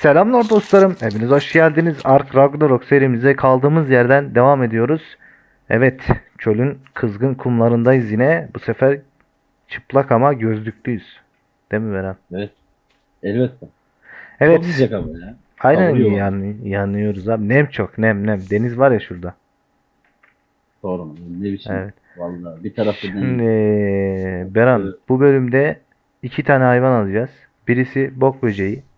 Selamlar dostlarım. Hepiniz hoş geldiniz. Ark Ragnarok serimize kaldığımız yerden devam ediyoruz. Evet, çölün kızgın kumlarındayız yine. Bu sefer çıplak ama gözlüklüyüz. Değil mi Beren? Evet. Elbette. Evet. Çok sıcak ama ya. Aynen kavuruyor. yani yanıyoruz abi. Nem çok, nem nem. Deniz var ya şurada. Doğru mu? Ne biçim? Evet. Vallahi bir tarafta Şimdi. Beran bu bölümde iki tane hayvan alacağız. Birisi bok böceği.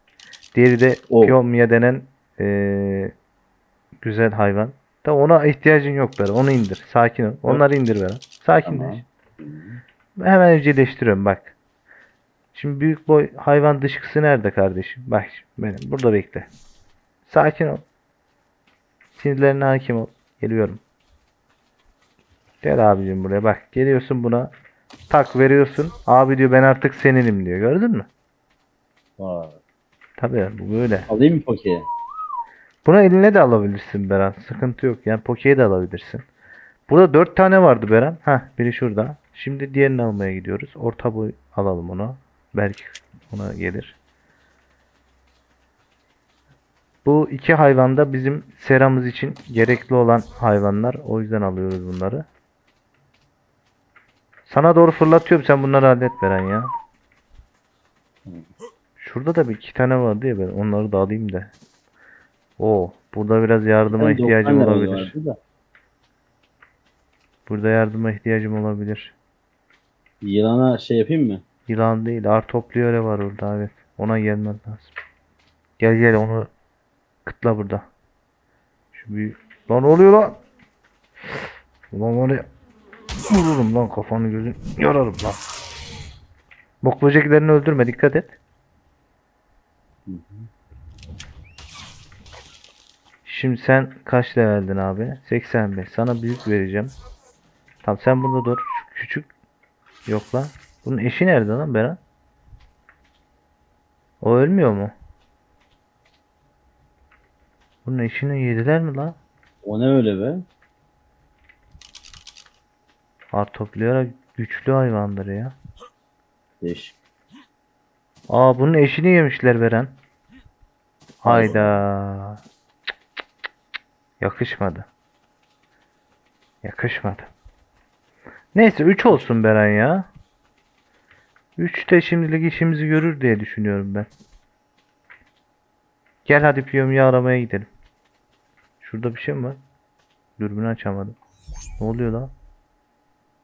Diğeri de O. piyomya denen eee, güzel hayvan. Da ona ihtiyacın yok Beran. Onu indir. Sakin ol. Onları indir Beran. Sakinleş. Tamam. Hemen evcilleştiriyorum bak. Şimdi büyük boy hayvan dışkısı nerede kardeşim? Bak benim. Burada bekle. Sakin ol. Sinirlerine hakim ol. Geliyorum. Gel abicim buraya bak. Geliyorsun buna. Tak veriyorsun. Abi diyor ben artık seninim diyor. Gördün mü? Vay. Tabii bu böyle. Alayım mı Poke'ye? Bunu eline de alabilirsin Beran. Sıkıntı yok. Yani Poke'ye de alabilirsin. Burada dört tane vardı Beran. Heh, biri şurada. Şimdi diğerini almaya gidiyoruz. Orta boy alalım onu. Belki ona gelir. Bu iki hayvan da bizim seramız için gerekli olan hayvanlar. O yüzden alıyoruz bunları. Sana doğru fırlatıyorum. Sen bunları hallet Beren ya. Şurada da bir iki tane vardı ya ben onları da alayım da. Oo, burada biraz yardıma Ben ihtiyacım 90 lira olabilir. Burada yardıma ihtiyacım olabilir. Yılana şey yapayım mı? Yılan değil, ar topluyor var orada evet. Ona gelmen lazım. Gel gel onu kıtla burada. Şu büyük. Lan oluyor lan? Ulan var ya. Vururum lan kafanı gözün. Yararım lan. Bok böceklerini öldürme dikkat et. Şimdi sen kaç leveldin abi? 85. Sana büyük vereceğim. Tamam sen burada dur. Şu küçük yok lan. Bunun eşi nerede lan Beran? O ölmüyor mu? Bunun eşini yediler mi lan? O ne öyle be? Artopliora güçlü hayvandır ya. Değişik. Aa bunun eşini yemişler Beren. Hayda. Yakışmadı. Yakışmadı. Neyse 3 olsun Beren ya. 3 de şimdilik işimizi görür diye düşünüyorum ben. Gel hadi Piyomi'yi aramaya gidelim. Şurada bir şey mi var? Dürbünü açamadım. Ne oluyor lan?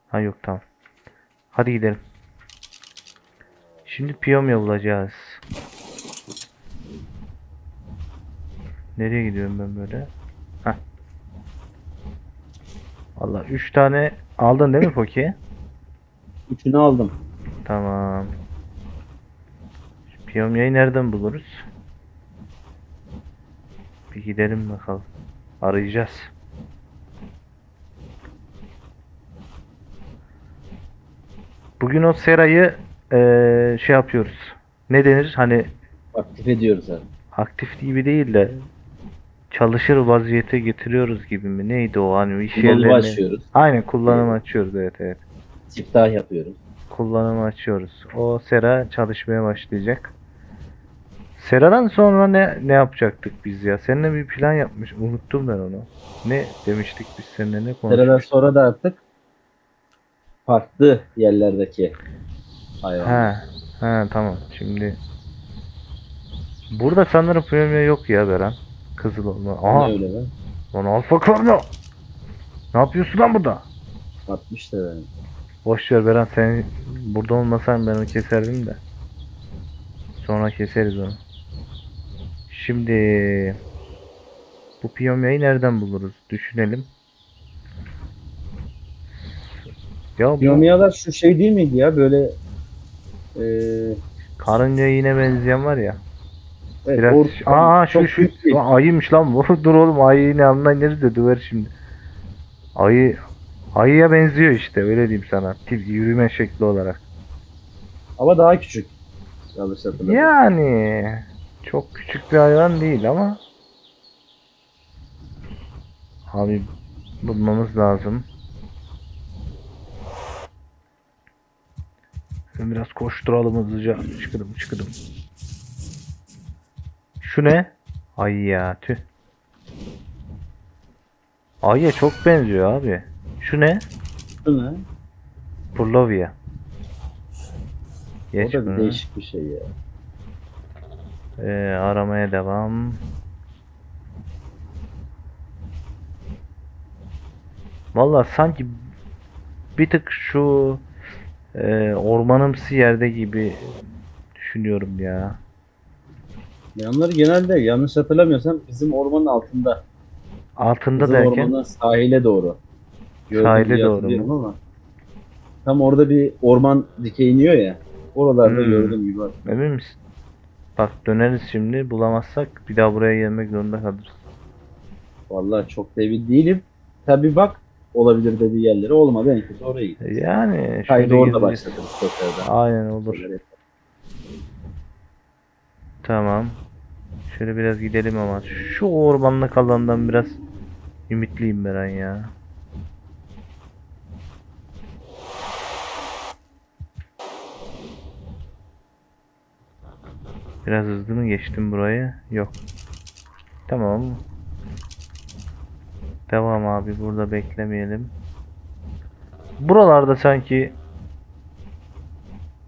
Ha yok tamam. Hadi gidelim. Şimdi Piyomya bulacağız. Nereye gidiyorum ben böyle? Hah. Valla 3 tane aldın değil mi Poki? Üçünü aldım. Tamam. Şu nereden buluruz? Bir gidelim bakalım. Arayacağız. Bugün o serayı eee, şey yapıyoruz. Ne denir? Hani Aktif ediyoruz abi. aktif gibi değil de çalışır vaziyete getiriyoruz gibi mi? Neydi o hani iş Kullanımı yerlerini? açıyoruz. Aynen kullanımı açıyoruz evet evet. Siftah yapıyoruz. kullanımı açıyoruz. O sera çalışmaya başlayacak. Sera'dan sonra ne ne yapacaktık biz ya? Seninle bir plan yapmış. Unuttum ben onu. Ne demiştik biz seninle ne Seradan konuşmuştuk? sonra da artık farklı yerlerdeki hayvan. Ha, ha tamam. Şimdi burada sanırım premium yok ya Beren. Kızıl olma. Ne Aha, öyle be? lan alfa korno. Ne yapıyorsun lan burada? 60 lira. benim. Boş ver Beren sen burada olmasan ben onu keserdim de. Sonra keseriz onu. Şimdi bu piyomyayı nereden buluruz? Düşünelim. Ya bu Piyomiyalar şu şey değil miydi ya böyle eee karınca yine benzeyen var ya. evet, Biraz or- aa şu çok şu büyük. Lan ayıymış lan bu. Dur oğlum ayı ne yanına ineriz de döver şimdi. Ayı ayıya benziyor işte öyle diyeyim sana. Tip yürüme şekli olarak. Ama daha küçük. Yanlış. Yani çok küçük bir hayvan değil ama abi bulmamız lazım. Biraz koşturalım hızlıca. Çıkıdım çıkıdım. Şu ne? Ay ya tüh. Ay'a çok benziyor abi. Şu ne? Bu ne? Purlovia. O Geç da bir bunu. değişik bir şey ya. Ee, aramaya devam. Vallahi sanki bir tık şu e, ormanımsı yerde gibi düşünüyorum ya. Yanları genelde yanlış hatırlamıyorsam bizim ormanın altında. Altında Bizim derken ormanın sahile doğru. Gördüm Sahile doğru hatırlıyorum Ama tam orada bir orman dikey iniyor ya. Oralarda Hmm. gördüm gibi. emin misin? Bak döneriz şimdi bulamazsak bir daha buraya gelmek zorunda kalırız. Vallahi çok da emin değilim. Tabi bak olabilir dediği yerlere olmadı en kötü oraya git. Yani Kaydı orada başlatırız tekrardan. Aynen olur. Tamam. Şöyle biraz gidelim ama şu ormanlık alandan biraz ümitliyim Beren ya. Biraz hızlı mı geçtim burayı? Yok. Tamam. Devam abi burada beklemeyelim. Buralarda sanki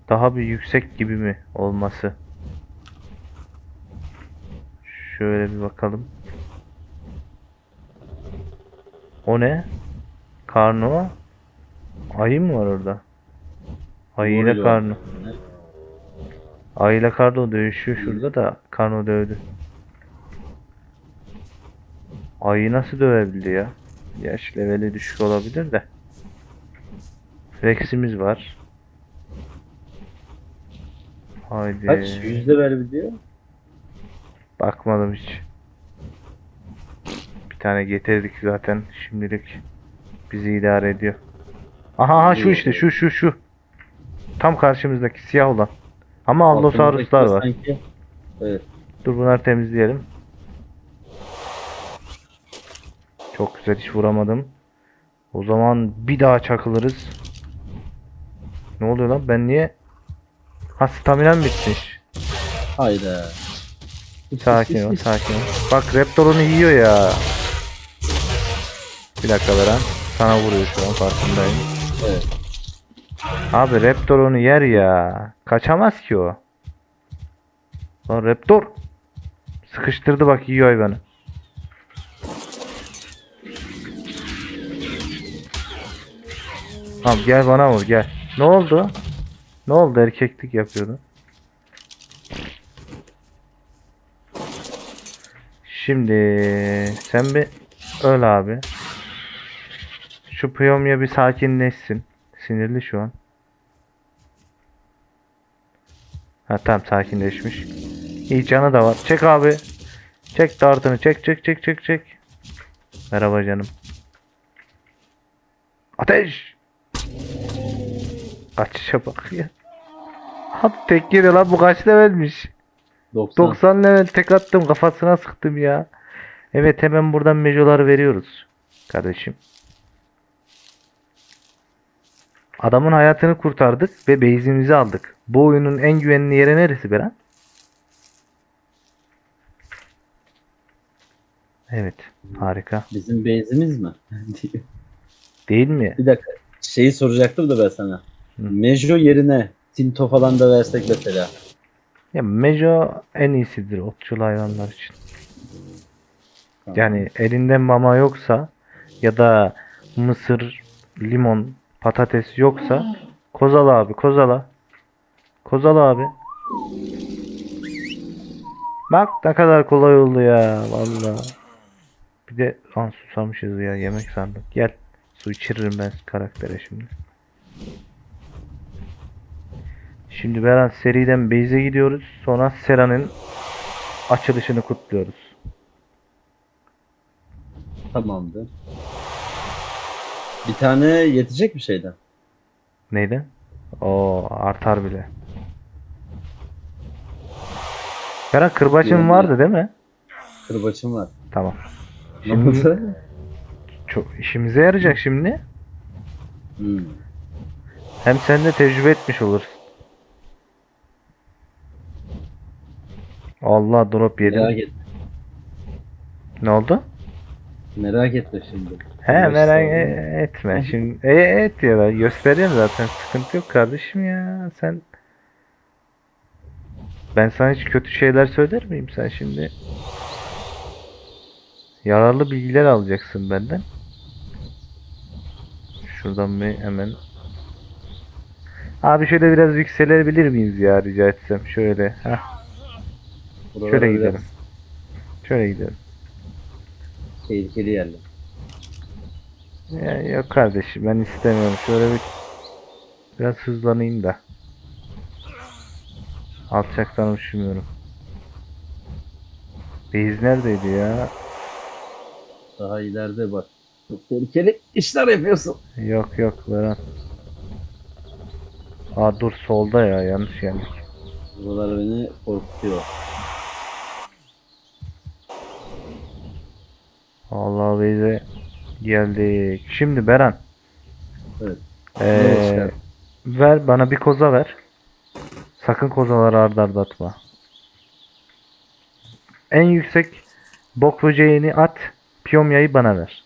daha bir yüksek gibi mi olması? Şöyle bir bakalım. O ne? Karno. Ayı mı var orada? Ayı ile. Karno. Ayı ile Karno dövüşüyor şurada da Karno dövdü. Ayı nasıl dövebildi ya? Yaş leveli düşük olabilir de. Rex'imiz var. Haydi. Kaç? Yüzde ver diyor. Bakmadım hiç. Bir tane getirdik zaten şimdilik. Bizi idare ediyor. Aha aha şu işte şu şu şu. Tam karşımızdaki siyah olan. Ama Allosaurus'lar var. Sanki. Evet. Dur bunları temizleyelim. Çok güzel hiç vuramadım. O zaman bir daha çakılırız. Ne oluyor lan ben niye? Ha staminam bitmiş. Hayda. Sakin ol, sakin ol. Bak Raptor onu yiyor ya. Bir dakika Beren. Sana vuruyor şu an farkındayım. Evet. Abi Raptor onu yer ya. Kaçamaz ki o. Lan Raptor. Sıkıştırdı bak yiyor hayvanı. Tamam gel bana vur gel. Ne oldu? Ne oldu erkeklik yapıyordu. Şimdi sen bir öl abi. Şu Piyomya bir sakinleşsin. Sinirli şu an. Ha tamam sakinleşmiş. İyi canı da var. Çek abi. Çek dartını. Çek çek çek çek çek. Merhaba canım. Ateş. Kaçışa bak ya. Abi tek yedi lan bu kaç levelmiş. 90. 90 level tek attım kafasına sıktım ya. Evet hemen buradan mejoları veriyoruz. Kardeşim. Adamın hayatını kurtardık ve base'imizi aldık. Bu oyunun en güvenli yeri neresi Beren? Evet. Harika. Bizim base'imiz mi? Değil mi? bir dakika. Şeyi soracaktım da ben sana. Mejo yerine Tinto falan da versek mesela. Ya Mejo en iyisidir otçul hayvanlar için. Tamam. Yani elinde mama yoksa ya da mısır, limon, patates yoksa kozala abi kozala. Kozala abi. Bak ne kadar kolay oldu ya vallahi. Bir de an susamışız ya yemek sandım. Gel su içiririm ben karaktere şimdi. Şimdi Beran seriden base'e gidiyoruz. Sonra Sera'nın açılışını kutluyoruz. Tamamdır. Bir tane yetecek bir şeyden. Neydi? O artar bile. Beran kırbaçın Yani- vardı değil mi? Kırbaçım var. Tamam. Ne Şimdi oldu? çok işimize yarayacak şimdi. Hmm. Hem sen de tecrübe etmiş olursun. Allah drop yedim. Merak et. Ne oldu? Merak etme şimdi. He Beş merak e- etme. Şimdi e, et ya ben gösteriyorum zaten. Sıkıntı yok kardeşim ya. Sen ben sana hiç kötü şeyler söyler miyim sen şimdi? Yararlı bilgiler alacaksın benden. Şuradan bir hemen Abi şöyle biraz yükselebilir miyiz ya rica etsem? Şöyle. Heh, Şöyle biraz gidelim. Şöyle gidelim. Tehlikeli yerler. Ya, yok kardeşim ben istemiyorum. Şöyle bir biraz hızlanayım da. Alçaktan uçmuyorum. Beyz neredeydi ya? Daha ileride bak. Çok tehlikeli işler yapıyorsun. Yok yok Beran. Aa dur solda ya yanlış geldik. Buralar beni korkutuyor. Allah Beyze geldik. Şimdi Beran. Evet. Ee, ver bana bir koza ver. Sakın kozaları arda arda atma. En yüksek bok böceğini at. Piyomyayı bana ver.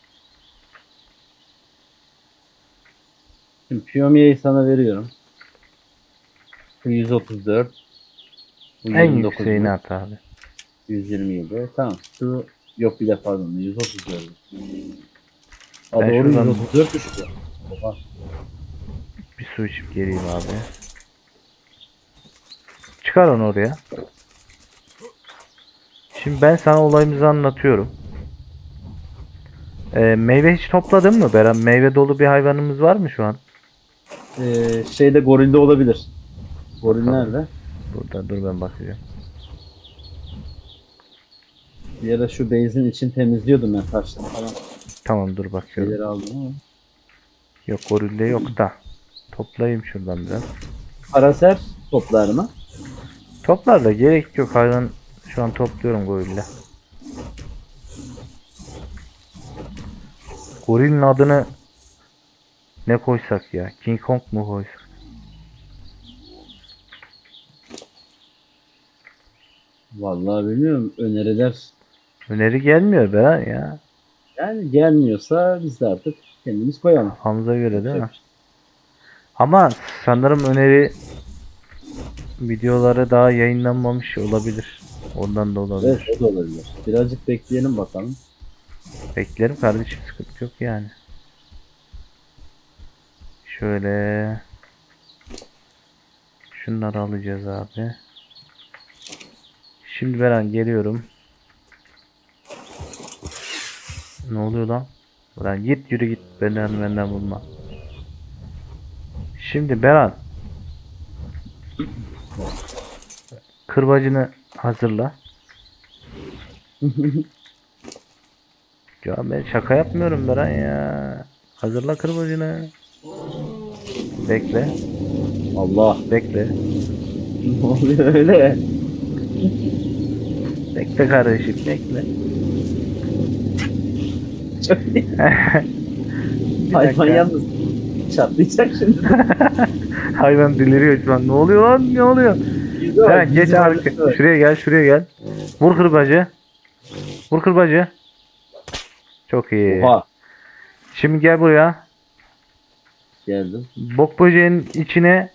Şimdi Piyomiye'yi sana veriyorum. Bu 134. Bu En 29 yükseğini at abi. 127. Tamam. Şu yok bir de pardon 134. Aa, Ben doğru şuradan- 134 düştü. Oha. Bir su içip geleyim abi. Çıkar onu oraya. Şimdi ben sana olayımızı anlatıyorum. Ee, meyve hiç topladın mı Beren? Meyve dolu bir hayvanımız var mı şu an? Ee, şeyde gorilde olabilir. Goril Tamam. nerede? Burada dur ben bakacağım. Bir ara şu base'in için temizliyordum ben taşları falan. Tamam dur bakıyorum. Şeyleri aldım ama. Yok gorilde yok da. Toplayayım şuradan biraz. Paraser toplar mı? Toplar da gerek yok hayvan şu an topluyorum gorille. Gorilin adını ne koysak ya? King Kong mu koysak? Vallahi bilmiyorum. Öneriler Öneri gelmiyor Beren ya. yani gelmiyorsa biz de artık kendimiz koyalım. Hamza göre değil mi? Ama sanırım öneri videoları daha yayınlanmamış olabilir. Ondan da olabilir. Evet o da olabilir. Birazcık bekleyelim bakalım. Beklerim kardeşim sıkıntı yok yani. Şöyle şunları alacağız abi. Şimdi Beren geliyorum. Ne oluyor lan? Lan git yürü git benden benden bulma. Şimdi Beran Kırbacını hazırla. Ya ben şaka yapmıyorum Beren ya. Hazırla kırbacını. Bekle, Allah. bekle. Ne oluyor öyle? Bekle kardeşim, bekle. Çok iyi. Bir Hayvan yalnız çatlayacak şimdi. Hayvan deliriyor şu an. Ne oluyor lan? Ne oluyor? Beren geç arka. Şuraya gel, şuraya gel. Vur kırbacı. Vur kırbacı. Çok iyi. Oha. Şimdi gel buraya. Geldim. Bok böceğinin içine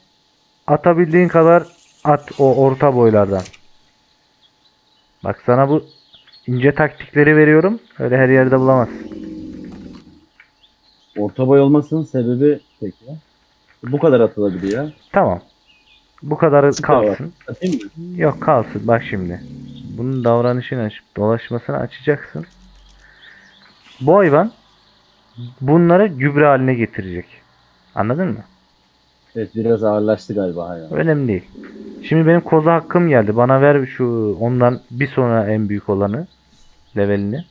atabildiğin kadar at o orta boylardan. Bak sana bu ince taktikleri veriyorum. Öyle her yerde bulamazsın. Orta boy olmasının sebebi peki. Bu kadar atılabiliyor. Tamam. Bu kadarı var. kalsın. Atayım mı? Yok kalsın. Bak şimdi. Bunun davranışını açıp dolaşmasını açacaksın. Bu hayvan bunları gübre haline getirecek. Anladın mı? Evet biraz ağırlaştı galiba hayvan. Önemli değil. Şimdi benim koza hakkım geldi. Bana ver şu ondan bir sonra en büyük olanı. Levelini.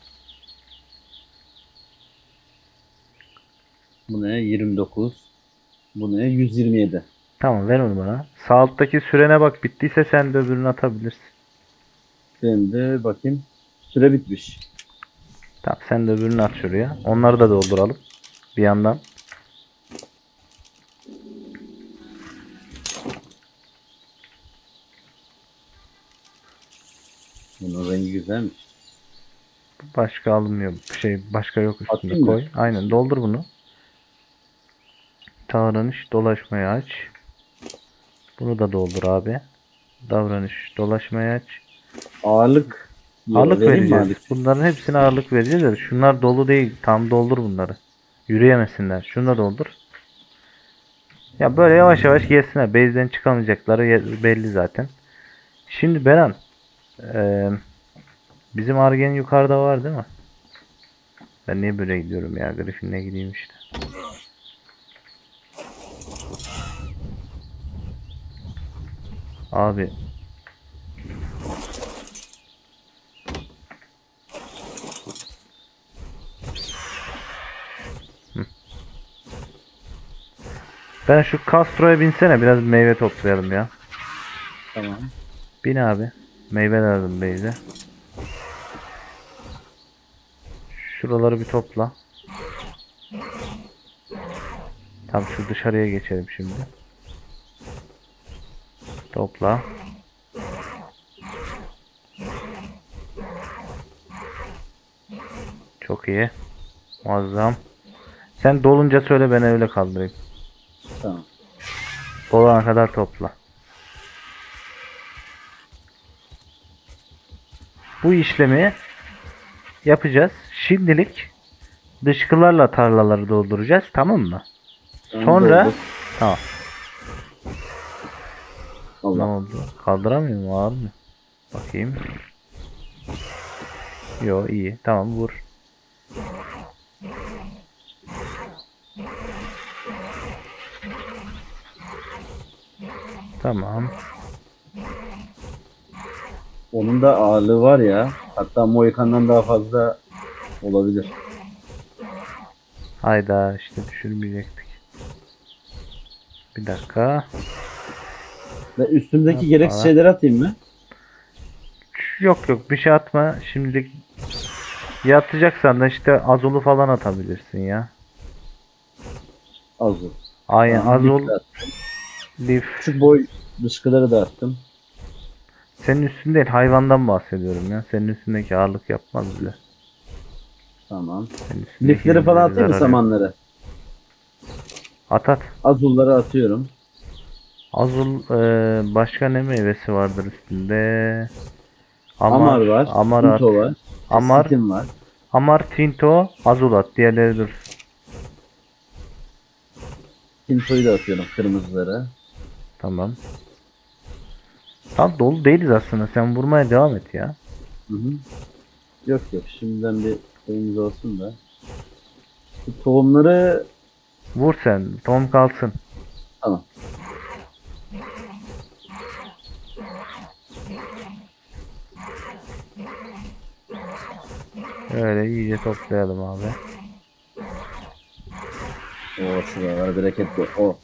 Bu ne? 29. Bu ne? 127. Tamam ver onu bana. Sağ alttaki sürene bak bittiyse sen de öbürünü atabilirsin. Benim de bakayım. Süre bitmiş. Tamam sen de öbürünü at şuraya. Onları da dolduralım. Bir yandan. Bunun rengi güzelmiş. Başka alınmıyor. Şey başka yok üstünde Atayım mı? koy. Aynen doldur bunu. Davranış dolaşmayı aç. Bunu da doldur abi. Davranış dolaşmayı aç. Ağırlık. Ağırlık vereceğiz. Bunların hepsine ağırlık vereceğiz de şunlar dolu değil. Tam doldur bunları. Yürüyemesinler. Şunu da doldur. Ya böyle yavaş yavaş gelsinler. Base'den çıkamayacakları belli zaten. Şimdi Beran eee, bizim Argen yukarıda var değil mi? Ben niye böyle gidiyorum ya? Griffin'le gideyim işte. Abi ben şu Castro'ya binsene biraz meyve toplayalım ya. Tamam. Bin abi. Meyve lazım Beyze. Şuraları bir topla. Tam şu dışarıya geçelim şimdi. Topla. Çok iyi. Muazzam. Sen dolunca söyle ben öyle kaldırayım. Tamam. Dolana kadar topla. Bu işlemi yapacağız. Şimdilik dışkılarla tarlaları dolduracağız. Tamam mı? Tamam, Sonra doldur. tamam. Ne Allah. oldu? Kaldıramıyor mu? Ağır mı? Bakayım. Yo iyi. Tamam vur. Tamam. Onun da ağırlığı var ya. Hatta Moikan'dan daha fazla olabilir. Hayda işte düşürmeyecektik. Bir dakika. Ve üstümdeki Hoppa. gereksiz şeyleri atayım mı? Yok yok bir şey atma. Şimdilik ya atacaksan da işte azulu falan atabilirsin ya. Azul. Aynen Tamam, azul lif. Küçük boy dışkıları da attım. Senin üstünde değil hayvandan bahsediyorum ya. Senin üstündeki ağırlık yapmaz bile. Tamam. Lifleri falan atayım mı samanları? At at. Azulları atıyorum. Azul e, başka ne meyvesi vardır üstünde? Amar, var. Amar at. Tinto var. Amar, Sitim var. Amar, Tinto, Azul at. Diğerleri dur. Tinto'yu da atıyorum kırmızıları. Tamam. Tam dolu değiliz aslında. Sen vurmaya devam et ya. Hı hı. Yok yok şimdiden bir şeyimiz olsun da. Bu tohumları Vur sen. Tom kalsın. tamam. Öyle iyice toplayalım abi. O şuralar bereketli. O.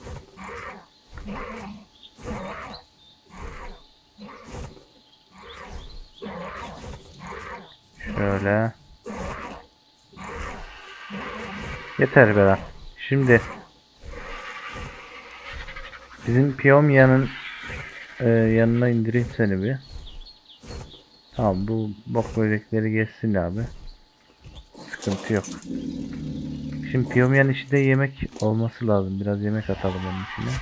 Şöyle. Yeter Berat. Şimdi bizim Piyomya'nın e, yanına indireyim seni bir. Tamam bu bok böcekleri geçsin abi. Sıkıntı yok. Şimdi Piyomya'nın içinde yemek olması lazım. Biraz yemek atalım onun içine.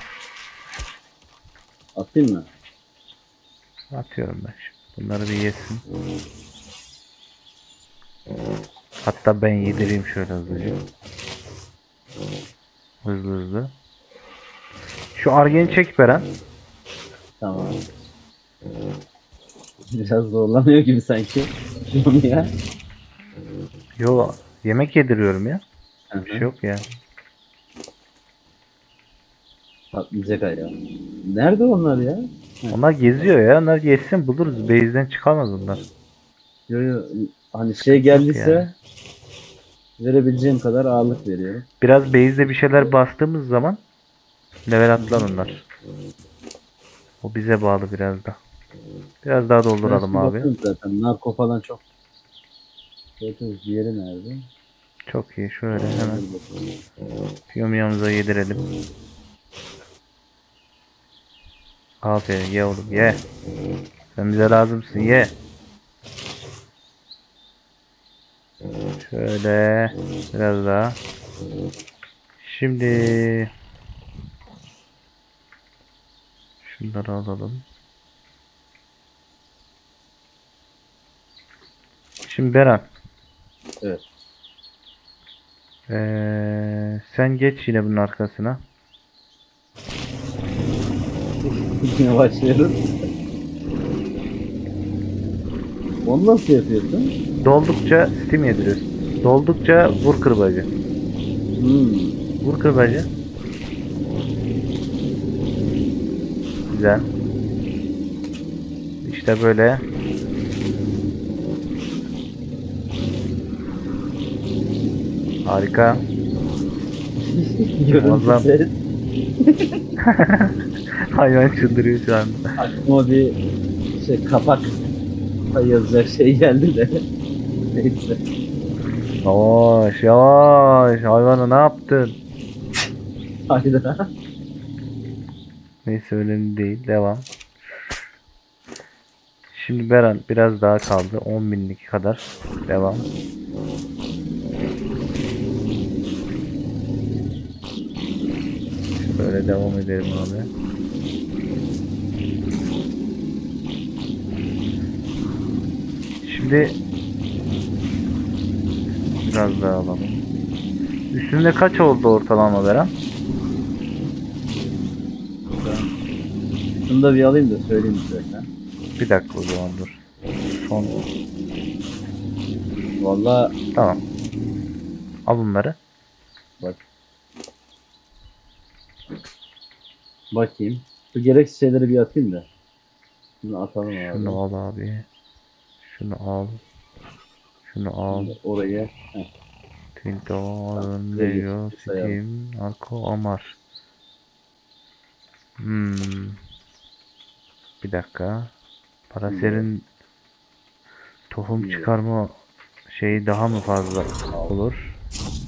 Atayım mı? Atıyorum ben şimdi. Bunları bir yesin. Hatta ben yedireyim şöyle hızlıca. Hızlı hızlı. Şu argeni çek Beren. Tamam. Biraz zorlanıyor gibi sanki. Ya. Yo yemek yediriyorum ya. Hı Bir şey yok ya. Patlayacak ayağı. Nerede onlar ya? Onlar geziyor ya. Onlar geçsin buluruz. Base'den çıkamaz onlar. Yo, yo, hani şey geldiyse yani. verebileceğim kadar ağırlık veriyorum. Biraz base'de bir şeyler bastığımız zaman level atlar onlar. O bize bağlı biraz da. Biraz daha dolduralım abi. Zaten narko falan çok. Bakıyoruz diğeri nerede? Çok iyi. Şöyle hemen. Yumyamıza yedirelim. Aferin ye oğlum ye. Sen bize lazımsın ye. Şöyle biraz daha. Şimdi şunları alalım. Şimdi Beran. Evet. Ee, sen geç yine bunun arkasına. Yine başlıyoruz. Onu nasıl yapıyorsun? Doldukça steam yediriyorsun. Doldukça vur kırbacı. Hmm. Vur kırbacı. Güzel. İşte böyle. Harika. Ses. Hayvan çıldırıyor şu an. Aklıma bir şey kapak yazacak şey geldi de. Neyse. Yavaş yavaş. Hayvanı ne yaptın? Hayda. Neyse önemli değil. Devam. Şimdi Beran biraz daha kaldı. 10 binlik kadar. Devam. Böyle devam edelim abi. Şimdi biraz daha alalım. Üstünde kaç oldu ortalama Beran? Şunu da bir alayım da söyleyeyim size. Bir dakika o zaman dur. Son. Valla Tamam. Al bunları. Bakayım. Şu gereksiz şeyleri bir atayım da. Şunu atalım abi. Şunu al abi. Şunu al. Şunu al. Oraya. Böyle Leo, bir sayalım. Steam, Arko, Amar. Hmm. Bir dakika. Paraser'in tohum çıkarma şeyi daha mı fazla olur?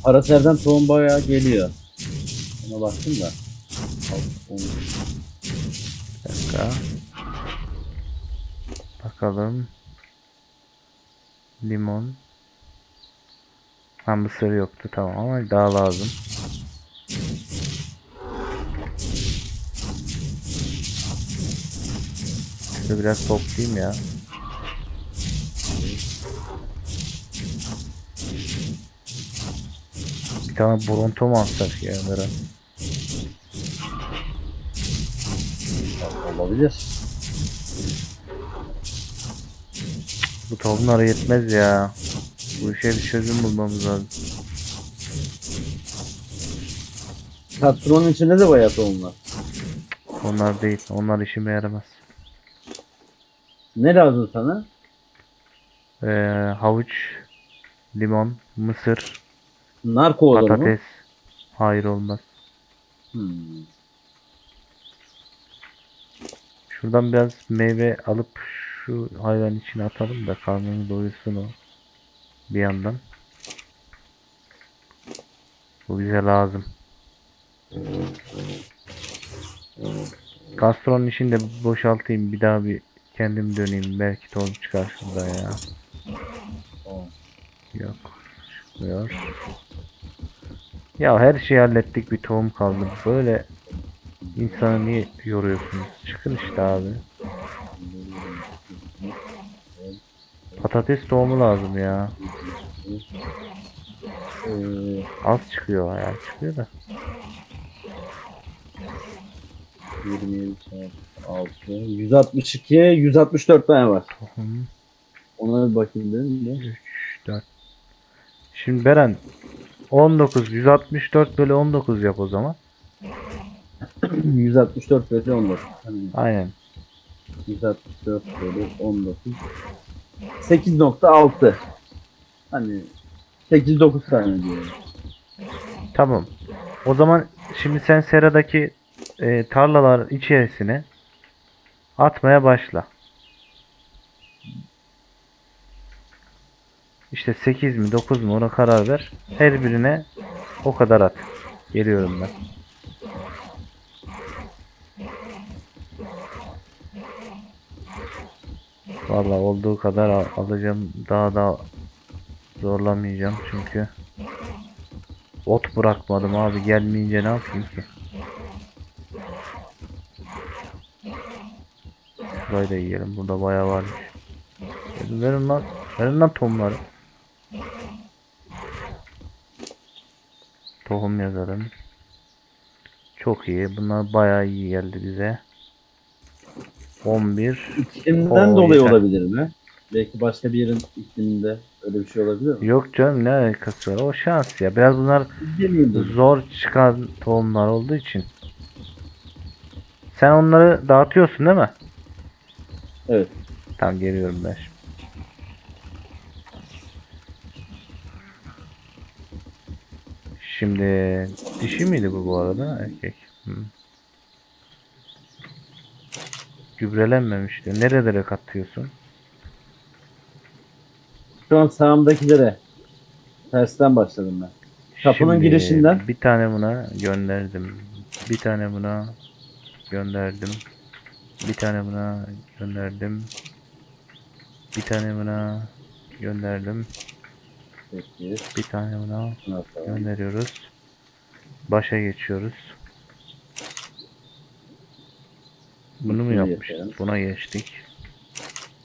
Paraser'den tohum bayağı geliyor. Ona baktım da. Dakika. Bakalım. Limon. Ha mısır yoktu tamam ama daha lazım. Şöyle biraz toplayayım ya. Bir tane Bronto mu alsak ya Berat? Olabilir. Bu tohumlara yetmez ya. Bu işe bir çözüm bulmamız lazım. Katronun içinde de bayağı tohum var. Onlar değil. Onlar işime yaramaz. Ne lazım sana? Ee, havuç, limon, mısır, Narko olur mu? patates. Hayır olmaz. Hmm. Şuradan biraz meyve alıp şu hayvan içine atalım da karnını doyursun o. Bir yandan. Bu bize lazım. Kastronun içini de boşaltayım. Bir daha bir kendim döneyim. Belki tohum çıkar şurada ya. Yok. Çıkmıyor. Ya her şeyi hallettik bir tohum kaldı. Böyle insanı niye yoruyorsunuz? Çıkın işte abi. Patates tohumu lazım ya. Ee, Az çıkıyor ya. Çıkıyor da. 27 çarpı 6. 162, 164 tane var. Tohum. Ona bir bakayım dedim de. 3, 4. Şimdi Beren 19, 164 bölü 19 yap o zaman. 164 bölü 19. Hani Aynen. 164 bölü 19. 8.6. Hani 8-9 tane diyor. Tamam. O zaman şimdi sen seradaki e, tarlalar içerisine atmaya başla. İşte 8 mi 9 mu ona karar ver. Her birine o kadar at. Geliyorum ben. Vallahi olduğu kadar al- alacağım. Daha da Zorlamayacağım çünkü. Ot bırakmadım abi. Gelmeyince ne yapayım ki? Burayı da yiyelim. Burada bayağı varmış. Verin lan. Verin lan tohumları. Tohum yazalım. Çok iyi. Bunlar bayağı iyi geldi bize. 11. İklimden Oo, dolayı yeter. olabilir mi? Belki başka bir yerin ikliminde öyle bir şey olabilir mi? Yok canım ne alakası var? O şans ya. Biraz bunlar Bilmiyorum. zor çıkan tohumlar olduğu için. Sen onları dağıtıyorsun değil mi? Evet. Tamam geliyorum ben şimdi. Şimdi dişi miydi bu bu arada? Erkek. Hı. Gübrelenmemişti. Nerelere katıyorsun? Şu an sağımdakilere tersten başladım ben. Kapının Şimdi girişinden. bir tane buna gönderdim. Bir tane buna gönderdim. Bir tane buna gönderdim. Bir tane buna gönderdim. Peki. Bir tane buna Nasıl? gönderiyoruz. Başa geçiyoruz. Bunu mu yapmıştık? Buna geçtik.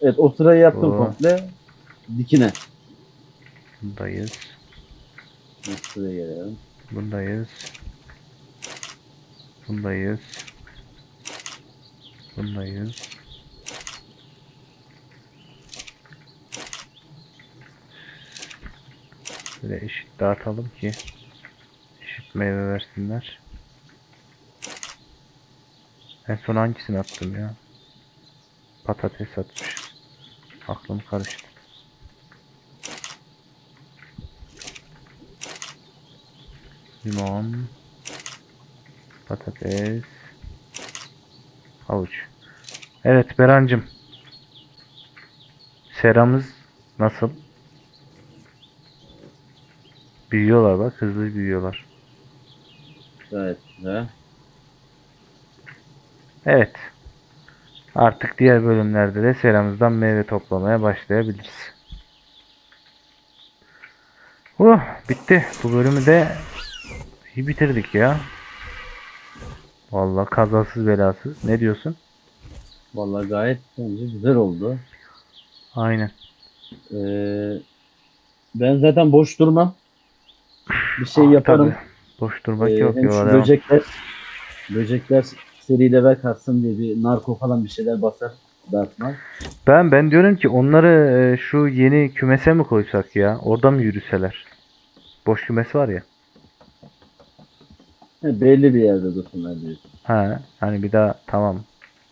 Evet o sırayı yaptım Oo. komple. Dikine. Bundayız. Şuraya gelelim. Bundayız. Bundayız. Bundayız. Böyle eşit dağıtalım ki eşit meyve versinler. En son hangisini attım ya? Patates atmış. Aklım karıştı. Limon. Patates. Havuç. Evet Berancım. Seramız nasıl? Büyüyorlar bak hızlı büyüyorlar. Gayet güzel. Evet. Artık diğer bölümlerde de seramızdan meyve toplamaya başlayabiliriz. Oh bitti. Bu bölümü de iyi bitirdik ya. Vallahi kazasız belasız. Ne diyorsun? Vallahi gayet bence güzel oldu. Aynen. Ee, ben zaten boş durmam. Bir şey yaparım. Tabii. Boş durmak Ee, yok. hem şu böcekler böcekler seri level katsın diye bir narko falan bir şeyler basar dağıtmaz. Ben ben diyorum ki onları e, şu yeni kümese mi koysak ya? Orada mı yürüseler? Boş kümes var ya. He, belli bir yerde dursunlar diyorsun. Ha, hani bir daha tamam.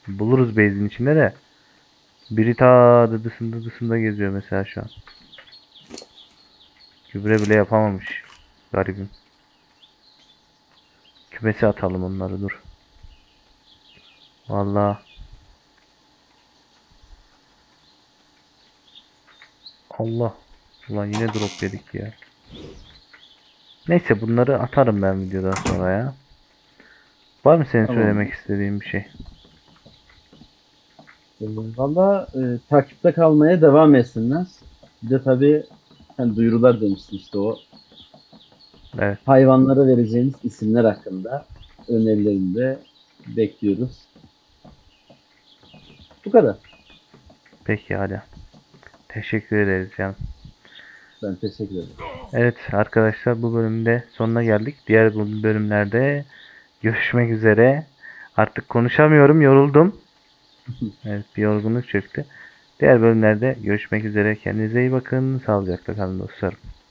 Buluruz base'in içinde de. Biri ta dıdısında dıdısında geziyor mesela şu an. Gübre bile yapamamış. Garibim. Kümese atalım onları dur. Vallahi. Allah. Ulan yine drop yedik ya. Neyse bunları atarım ben videodan sonra ya. Var mı senin Tamam. söylemek istediğin bir şey? Valla e, takipte kalmaya devam etsinler. Bir de tabii sen duyurular demiştin işte o Evet. hayvanlara vereceğiniz isimler hakkında önerilerini de bekliyoruz. Bu kadar. Peki hadi. Teşekkür ederiz canım. Ben teşekkür ederim. Evet arkadaşlar bu bölümde sonuna geldik. Diğer böl- bölümlerde görüşmek üzere. Artık konuşamıyorum yoruldum. Evet bir yorgunluk çöktü. Diğer bölümlerde görüşmek üzere. Kendinize iyi bakın. Sağlıcakla kalın dostlarım.